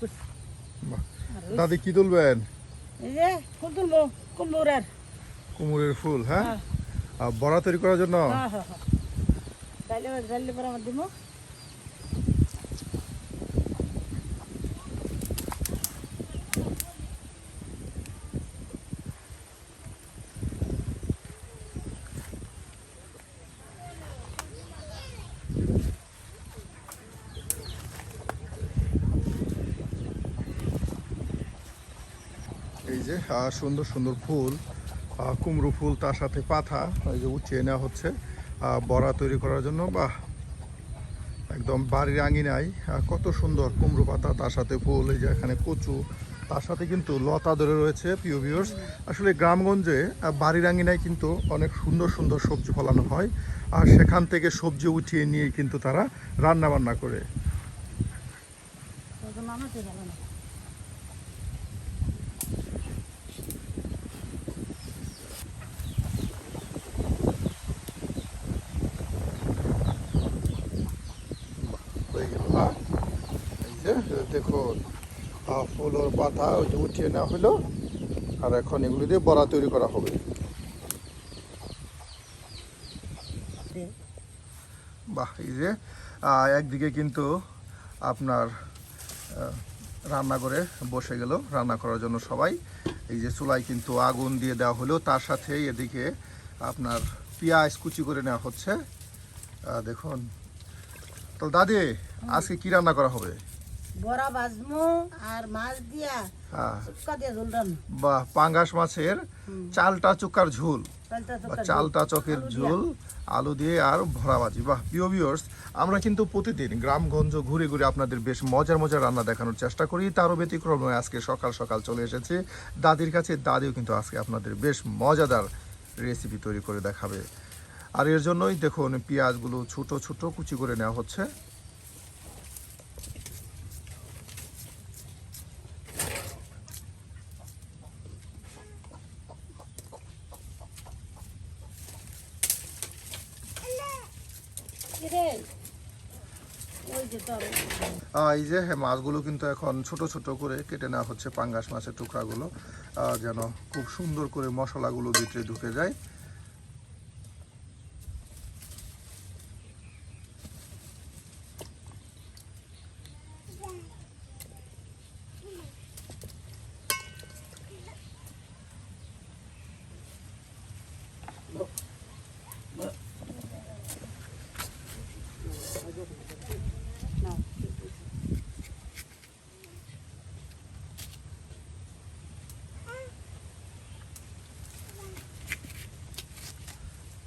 করছি ওই- দাদি কি তুলবেন? এই যে ফুল তুলবো কুমড়োর। কুমড়ের ফুল হ্যাঁ? হ্যাঁ। আর বড়া তৈরি করার জন্য? হ্যাঁ হ্যাঁ তাহলে পরে আমার দিব এই যে সুন্দর সুন্দর ফুল কুমড়ো ফুল, তার সাথে পাতা, এই যে উঠিয়ে নেওয়া হচ্ছে বড়া তৈরি করার জন্য। বাহ! একদম বাড়ির আঙিনায় কত সুন্দর কুমড়ো পাতা, তার সাথে ফুল, এই যে এখানে কচু, তার সাথে কিন্তু লতা ধরে রয়েছে, প্রিয় ভিউয়ার্স আসলে গ্রামগঞ্জে বাড়ির আঙিনায় কিন্তু অনেক সুন্দর সুন্দর সবজি ফলানো হয়, আর সেখান থেকে সবজি উঠিয়ে নিয়ে কিন্তু তারা রান্না বান্না করে তখন আমার তো ভালো না হয়ে গেল না এই যে দেখুন আহ, ফুল ওর পাতা ওই যে উঠিয়ে নেওয়া হলো, আর এখন এগুলি দিয়ে বড়া তৈরি করা হবে। বাহ, এই যে একদিকে কিন্তু আপনার রান্না করে বসে গেল, রান্না করার জন্য সবাই। এই যে চুলায় কিন্তু আগুন দিয়ে দেওয়া হলো, তার সাথে এদিকে আপনার পেঁয়াজ কুচি করে নেওয়া হচ্ছে। দেখুন। তো দাদি, আজকে কি রান্না করা হবে? বড়া বাজমু আর মাছ দিয়া হ্যাঁ। শুক্কা দিয়া ঝোল রান্না। বা পাঙ্গাস মাছের চালটা চুকার ঝোল। চালটা চুক্কা চকের ঝোল আলু দিয়ে আর ভরাবাজি বাহ প্রিয় ভিউয়ার্স আমরা কিন্তু প্রতিদিন গ্রামগঞ্জ ঘুরে ঘুরে আপনাদের বেশ মজার মজার রান্না দেখানোর চেষ্টা করি। তারও ব্যতিক্রম আজকে সকাল সকাল চলে এসেছে। দাদির কাছে দাদিও কিন্তু আজকে আপনাদের বেশ মজাদার রেসিপি তৈরি করে দেখাবে। আর এর জন্যই দেখুন পেঁয়াজগুলো ছোট ছোট কুচি করে নেওয়া হচ্ছে কি রে? ওই যে তোর আহ, এই যে হ্যাঁ, মাছগুলো কিন্তু এখন ছোট ছোট করে কেটে নেওয়া হচ্ছে পাঙ্গাস মাছের টুকরাগুলো। যেন খুব সুন্দর করে মশলাগুলো ভিতরে ঢুকে যায়।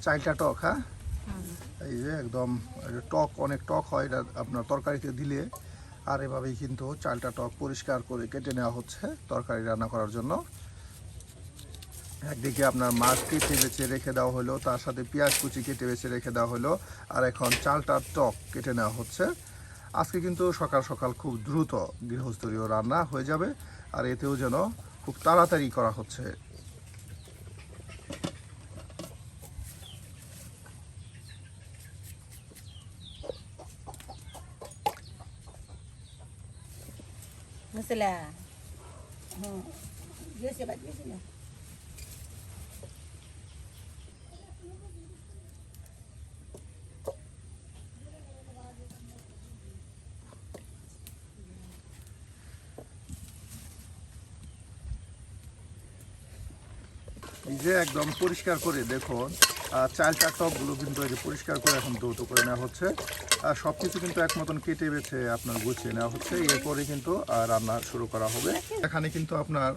চালটা টক হ্যাঁ? এই যে একদম টক অনেক টক হয় এটা আপনার তরকারিতে দিলে। আর এভাবেই কিন্তু চালটা টক পরিষ্কার করে কেটে নেওয়া হচ্ছে তরকারি রান্না করার জন্য। একদিকে আপনার মাছ কেটে বেছে রেখে দেওয়া হলো তার সাথে পেঁয়াজ কুচি কেটে বেছে রেখে দেওয়া হলো আর এখন চালটা টক কেটে নেওয়া হচ্ছে। আজকে কিন্তু সকাল সকাল খুব দ্রুত গৃহস্থলীয় রান্না হয়ে যাবে আর এতেও যেন খুব তাড়াতাড়ি করা হচ্ছে। মশলা হ্যাঁ গেছে যে একদম পরিষ্কার করে দেখুন চালটা টপগুলো কিন্তু এই যে পরিষ্কার করে এখন দ্রুত করে নেওয়া হচ্ছে। আর সব কিছু কিন্তু এক মতন কেটে বেছে আপনার গুছিয়ে নেওয়া হচ্ছে। এরপরে কিন্তু রান্না শুরু করা হবে। এখানে কিন্তু আপনার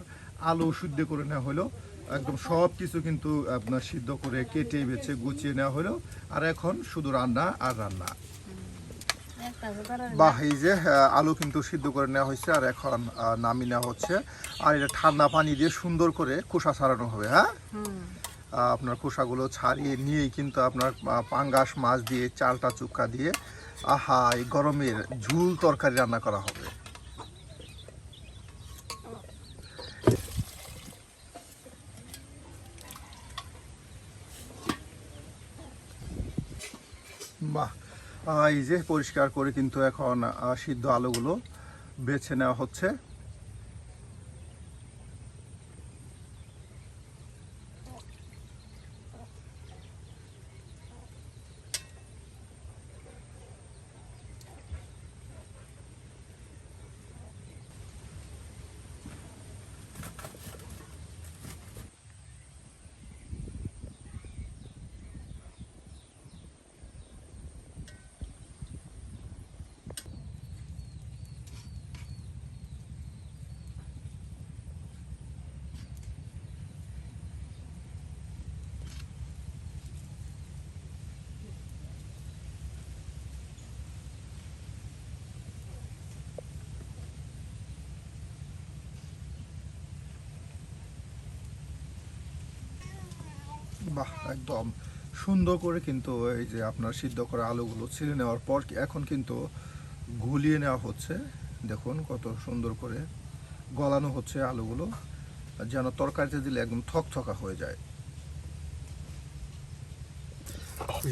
আলু সিদ্ধ করে নেওয়া হলো। একদম সব কিছু কিন্তু আপনার সিদ্ধ করে কেটে বেছে গুছিয়ে নেওয়া হলো। আর এখন শুধু রান্না আর রান্না। বাহ এই যে আলু কিন্তু সিদ্ধ করে নেওয়া হয়েছে আর এখন নামি নামিয়ে নেওয়া হচ্ছে। আর এটা ঠান্ডা পানি দিয়ে সুন্দর করে খোসা ছাড়ানো হবে হ্যাঁ? আপনার খোসাগুলো ছাড়িয়ে নিয়ে কিন্তু আপনার পাঙ্গাস মাছ দিয়ে চালটা চুক্কা দিয়ে আহা এই গরমের ঝুল তরকারি রান্না করা হবে বাহ আহ, এই যে পরিষ্কার করে কিন্তু এখন সিদ্ধ আলুগুলো বেছে নেওয়া হচ্ছে। বাহ, একদম। সুন্দর করে কিন্তু এই যে আপনার সিদ্ধ করা আলুগুলো ছিঁড়ে নেওয়ার পর এখন কিন্তু গুলিয়ে নেওয়া হচ্ছে। দেখুন কত সুন্দর করে গলানো হচ্ছে আলুগুলো, যেন তরকারিতে দিলে একদম থকথকা হয়ে যায়।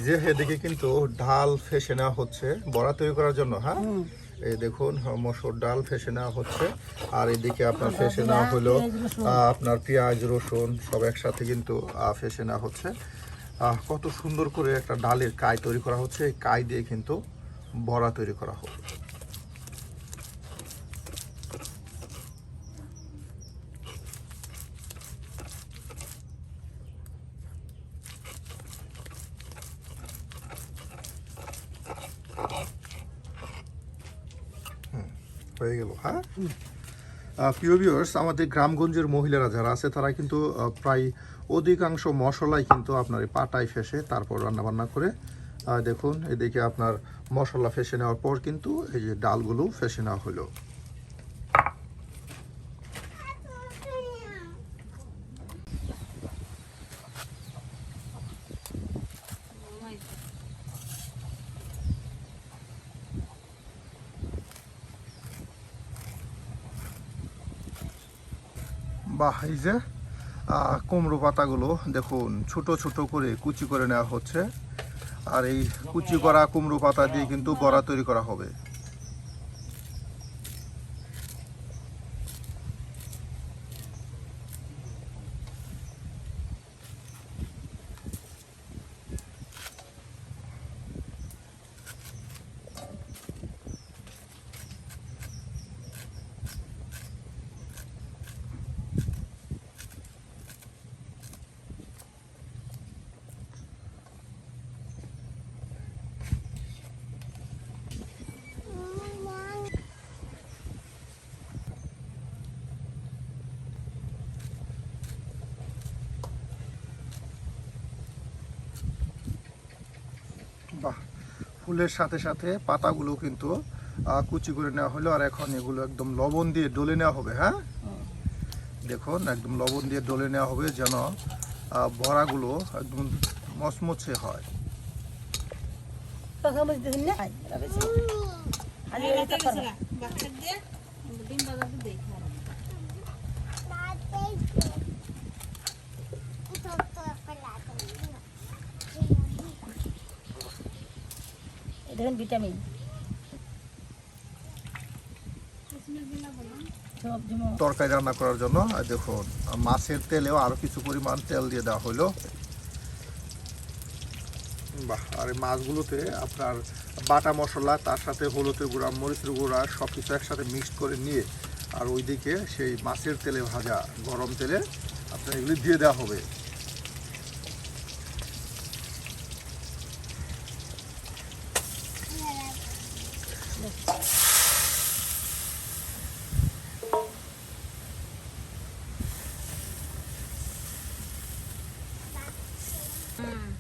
যে এদিকে কিন্তু ডাল ফেসে নেওয়া হচ্ছে, বড়া তৈরি করার জন্য হ্যাঁ? এই দেখুন, মসুর ডাল ফেসে নেওয়া হচ্ছে। আর এদিকে আপনার ফেসে নেওয়া হলো আপনার পেঁয়াজ, রসুন, সব একসাথে কিন্তু ফেসে নেওয়া হচ্ছে। কত সুন্দর করে একটা ডালের কায় তৈরি করা হচ্ছে। এই কায় দিয়ে কিন্তু বড়া তৈরি করা হবে হয়ে গেল হ্যাঁ? প্রিয় ভিউয়ার্স আমাদের গ্রামগঞ্জের মহিলারা যারা আছে, তারা কিন্তু প্রায় অধিকাংশ মশলাই কিন্তু আপনার পাটায় ফেসে তারপর রান্না বান্না করে দেখুন, এদিকে আপনার মশলা ফেসে নেওয়ার পর কিন্তু এই যে ডালগুলো ফেসে নেওয়া হলো। বাহ এই যে কুমড়ো পাতাগুলো দেখুন, ছোট ছোট করে কুচি করে নেওয়া হচ্ছে। আর এই কুচি করা কুমড়ো পাতা দিয়ে কিন্তু বড়া তৈরি করা হবে বাহ ফুলের সাথে সাথে পাতাগুলো কিন্তু কুচি করে নেওয়া হলো। আর এখন এগুলো একদম লবণ দিয়ে ডলে নেওয়া হবে হ্যাঁ? দেখুন একদম লবণ দিয়ে ডলে নেওয়া হবে যেন আহ, বড়াগুলো একদম মচমচে হয় বেশি। আগে এটা করো। এটা দেখেন ভিটামিন। তরকারি রান্না করার জন্য দেখুন মাছের তেলেও আরও কিছু পরিমাণ তেল দিয়ে দেওয়া হলো। বাহ আর এই মাছগুলোতে আপনার বাটা মশলা তার সাথে হলুদের গুঁড়া মরিচের গুঁড়া সব কিছু একসাথে মিক্সড করে নিয়ে আর ওইদিকে সেই মাছের তেলে ভাজা গরম তেলে আপনার এগুলি দিয়ে দেওয়া হবে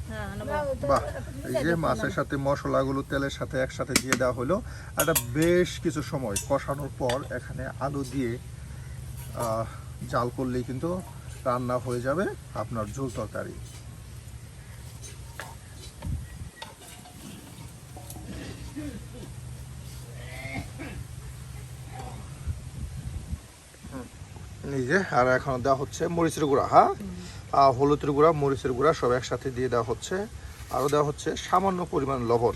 হ্যাঁ বাহ এই যে মাছের সাথে মশলাগুলো তেলের সাথে একসাথে দিয়ে দেওয়া হলো। একটা বেশ কিছু সময় কষানোর পর এখানে আলু দিয়ে আহ, জাল করলেই কিন্তু রান্না হয়ে যাবে আপনার ঝোল তরকারি। যে আর এখন দেওয়া হচ্ছে মরিচের গুঁড়া হ্যাঁ? হলুদের গুঁড়া মরিচের গুঁড়া সব একসাথে দিয়ে দেওয়া হচ্ছে। আরও দেওয়া হচ্ছে সামান্য পরিমাণ লবণ।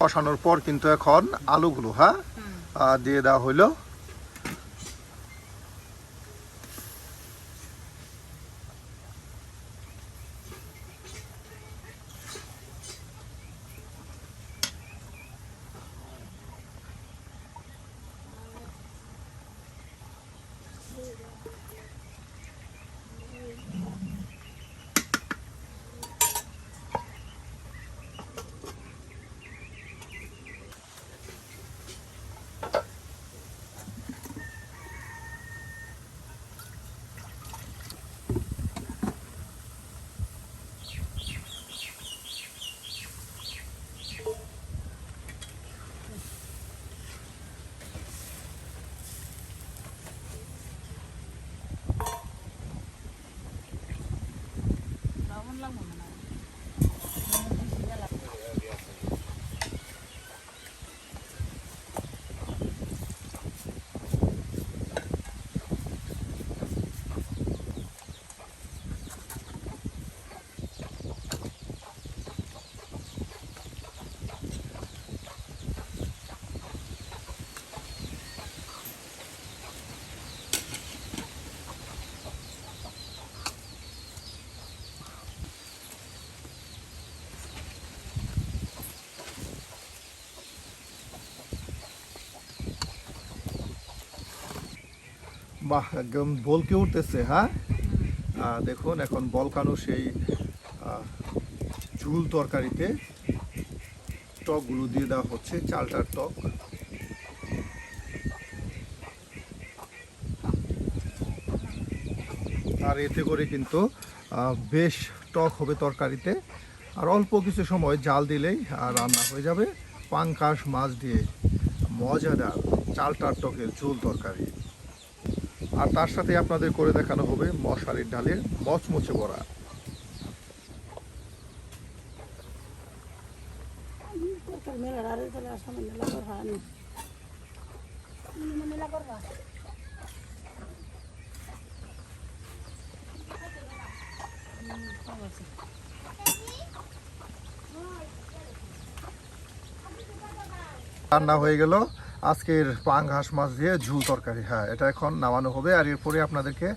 কষানোর পর কিন্তু এখন আলুগুলো হ্যাঁ? দিয়ে দেওয়া হইল। বাহ, একদম বলকে উঠতেছে হ্যাঁ? দেখুন, এখন বলকানো সেই ঝুল তরকারিতে টকগুলো দিয়ে দেওয়া হচ্ছে, চালটার টক। আর এতে করে কিন্তু বেশ টক হবে তরকারিতে। আর অল্প কিছু সময় জাল দিলেই রান্না হয়ে যাবে। পাঙ্কাশ মাছ দিয়ে মজাদার চালটার টকের ঝোল তরকারি। আর তার সাথে আপনাদের করে দেখানো হবে মশারির ডালের মচমচে বড়া। রান্না হয়ে গেল। আজকের পাঙ্গাস মাছ দিয়ে ঝুল তরকারি হ্যাঁ এটা এখন নামানো হবে আর এরপরে আপনাদেরকে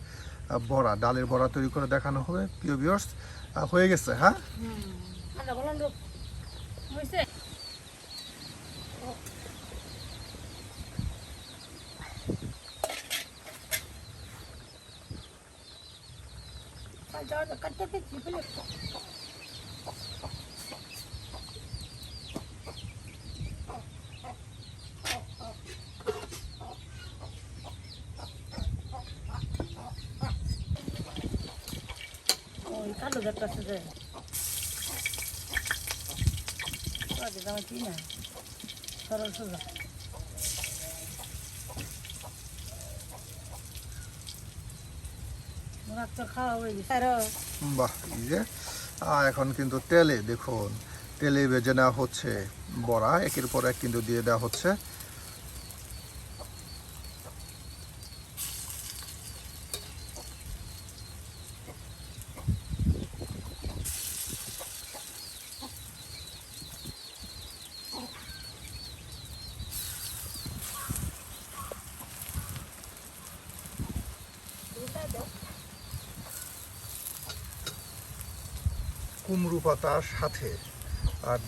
বড়া, ডালের বড়া তৈরি করে দেখানো হবে। প্রিয় ভিউয়ার্স হয়ে গেছে হ্যাঁ? কাটতে দেখতেছে যে। কি না সরল সোজা। বাহ যে এখন কিন্তু তেলে দেখুন তেলে ভেজে নেওয়া হচ্ছে বড়া একের পর এক কিন্তু দিয়ে দেওয়া হচ্ছে। পাতার সাথে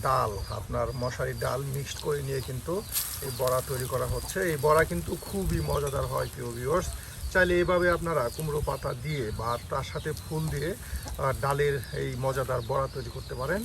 ডাল, আপনার মশারি ডাল মিক্সড করে নিয়ে কিন্তু এই বড়া তৈরি করা হচ্ছে। এই বড়া কিন্তু খুবই মজাদার হয়, প্রিয় ভিউয়ার্স চাইলে এভাবে আপনারা কুমড়ো পাতা দিয়ে বা তার সাথে ফুল দিয়ে ডালের এই মজাদার বড়া তৈরি করতে পারেন।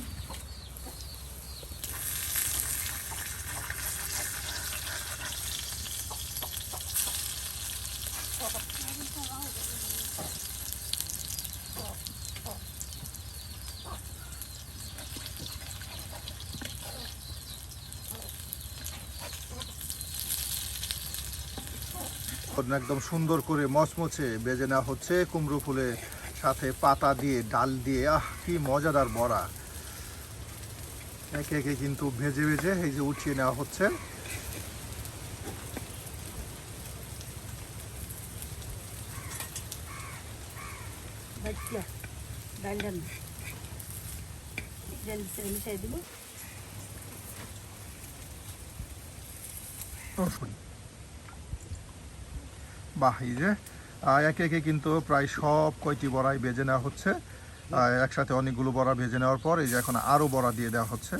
একদম সুন্দর করে মচমচে বেজে নেওয়া হচ্ছে। কুমড়ো ফুলের সাথে পাতা দিয়ে ডাল দিয়ে আহ কি মজাদার বড়া। একে একে কিন্তু ভেজে ভেজে এই যে উঠিয়ে নেওয়া হচ্ছে। মিশাই দিব। বাহ এই যে একে একে কিন্তু প্রায় সব কয়টি বড়াই ভেজে নেওয়া হচ্ছে। একসাথে অনেকগুলো বড়া ভেজে নেওয়ার পর এই যে এখন আরও বড়া দিয়ে দেওয়া হচ্ছে।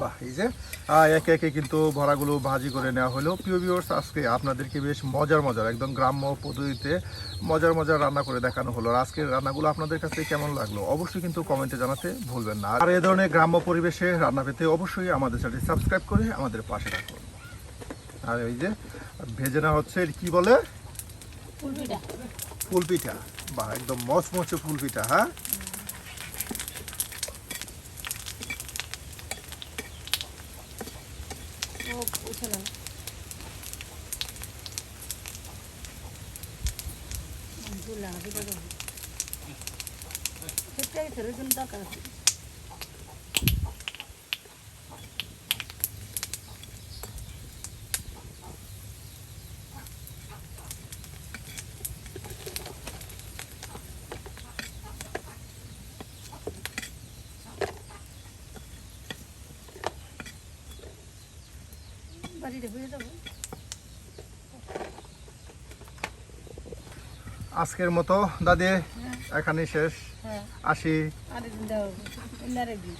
বাহ, এই যে একে একে কিন্তু ভরাগুলো ভাজি করে নেওয়া হলো। প্রিয় ভিউয়ার্স আজকে আপনাদেরকে বেশ মজার মজার একদম গ্রাম্য পদ্ধতিতে মজার মজার রান্না করে দেখানো হলো। আর আজকের রান্নাগুলো আপনাদের কাছে কেমন লাগল অবশ্যই কিন্তু কমেন্টে জানাতে ভুলবেন না। আর এ ধরনের গ্রাম্য পরিবেশে রান্না পেতে অবশ্যই আমাদের চ্যানেলটি সাবস্ক্রাইব করে আমাদের পাশে রাখুন আর এই যে ভেজে নেওয়া হচ্ছে এর কি বলে? ফুলপিঠা ফুল বা একদম মচমচে ফুল পিঠা হ্যাঁ ও উঠে না ফুল লাগা দিতে দেবো জন্য দরকার আছে। আজকের মতো দাদি এখানে শেষ। আসি আরেকদিন হবে আরেকদিন